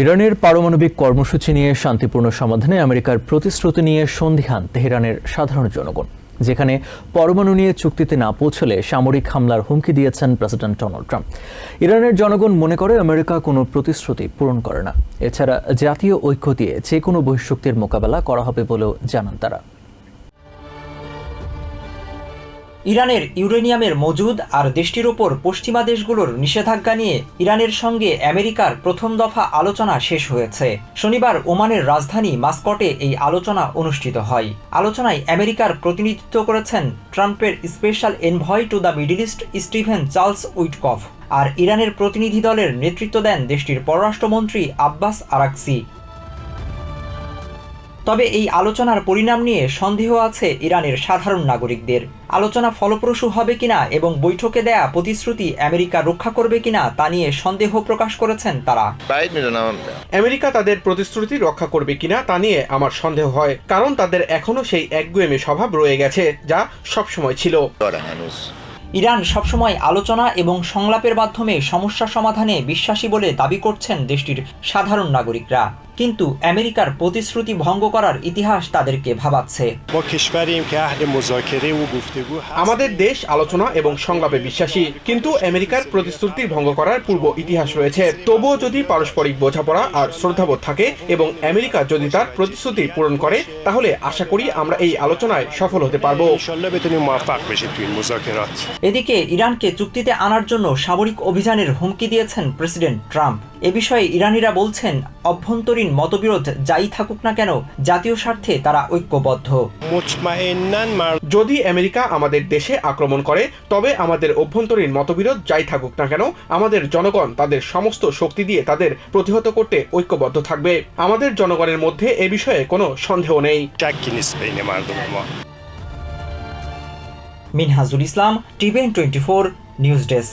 ইরানের পারমাণবিক কর্মসূচি নিয়ে শান্তিপূর্ণ সমাধানে আমেরিকার প্রতিশ্রুতি নিয়ে সন্দিহান তেহরানের সাধারণ জনগণ, যেখানে পরমাণু নিয়ে চুক্তিতে না পৌঁছলে সামরিক হামলার হুমকি দিয়েছেন প্রেসিডেন্ট ডোনাল্ড ট্রাম্প। ইরানের জনগণ মনে করে আমেরিকা কোনো প্রতিশ্রুতি পূরণ করে না। এছাড়া জাতীয় ঐক্য দিয়ে যে কোনো বহিঃশক্তির মোকাবেলা করা হবে বলেও জানান তারা। ইরানের ইউরেনিয়ামের মজুদ আর দেশটির ওপর পশ্চিমা দেশগুলোর নিষেধাজ্ঞা নিয়ে ইরানের সঙ্গে আমেরিকার প্রথম দফা আলোচনা শেষ হয়েছে। শনিবার ওমানের রাজধানী মাস্কটে এই আলোচনা অনুষ্ঠিত হয়। আলোচনায় আমেরিকার প্রতিনিধিত্ব করেছেন ট্রাম্পের special envoy to the middle east Steven Charles Witkoff. আর ইরানের প্রতিনিধি দলের নেতৃত্ব দেন দেশটির পররাষ্ট্রমন্ত্রী আব্বাস আরাকসি। তবে এই আলোচনার পরিণাম নিয়ে সন্দেহ আছে ইরানের সাধারণ নাগরিকদের। আলোচনা ফলপ্রসূ হবে কিনা এবং বৈঠকে দেয়া প্রতিশ্রুতি আমেরিকা রক্ষা করবে কিনা তা নিয়ে সন্দেহ প্রকাশ করেছেন তারা। আমেরিকা তাদের প্রতিশ্রুতি রক্ষা করবে কিনা তা নিয়ে আমার সন্দেহ হয় কারণ তাদের এখনও সেই একগুয়েমি স্বভাব রয়ে গেছে যা সবসময় ছিল। ইরান সবসময় আলোচনা এবং সংলাপের মাধ্যমে সমস্যা সমাধানে বিশ্বাসী বলে দাবি করছেন দেশটির সাধারণ নাগরিকরা। কিন্তু আমেরিকার প্রতিশ্রুতি ভঙ্গ করার ইতিহাস তাদেরকে ভাবাচ্ছে। আমাদের দেশ আলোচনা এবং সংলাপে বিশ্বাসী কিন্তু আমেরিকার প্রতিশ্রুতি ভঙ্গ করার পূর্ব ইতিহাস রয়েছে। তবুও যদি পারস্পরিক বোঝাপড়া আর শ্রদ্ধাবোধ থাকে এবং আমেরিকা যদি তার প্রতিশ্রুতি পূরণ করে তাহলে আশা করি আমরা এই আলোচনায় সফল হতে পারব। এদিকে ইরানকে চুক্তিতে আনার জন্য সামরিক অভিযানের হুমকি দিয়েছেন প্রেসিডেন্ট ট্রাম্প। এ বিষয়ে ইরানিরা বলছেন অভ্যন্তরীণ মতবিরোধ যাই থাকুক না কেন জাতীয় স্বার্থে তারা ঐক্যবদ্ধ। যদি আমেরিকা আমাদের দেশে আক্রমণ করে তবে আমাদের অভ্যন্তরীণ মতবিরোধ যাই থাকুক না কেন আমাদের জনগণ তাদের সমস্ত শক্তি দিয়ে তাদের প্রতিহত করতে ঐক্যবদ্ধ থাকবে। আমাদের জনগণের মধ্যে এ বিষয়ে কোনো সন্দেহ নেই। Minhajul Islam TVN twenty four news desk.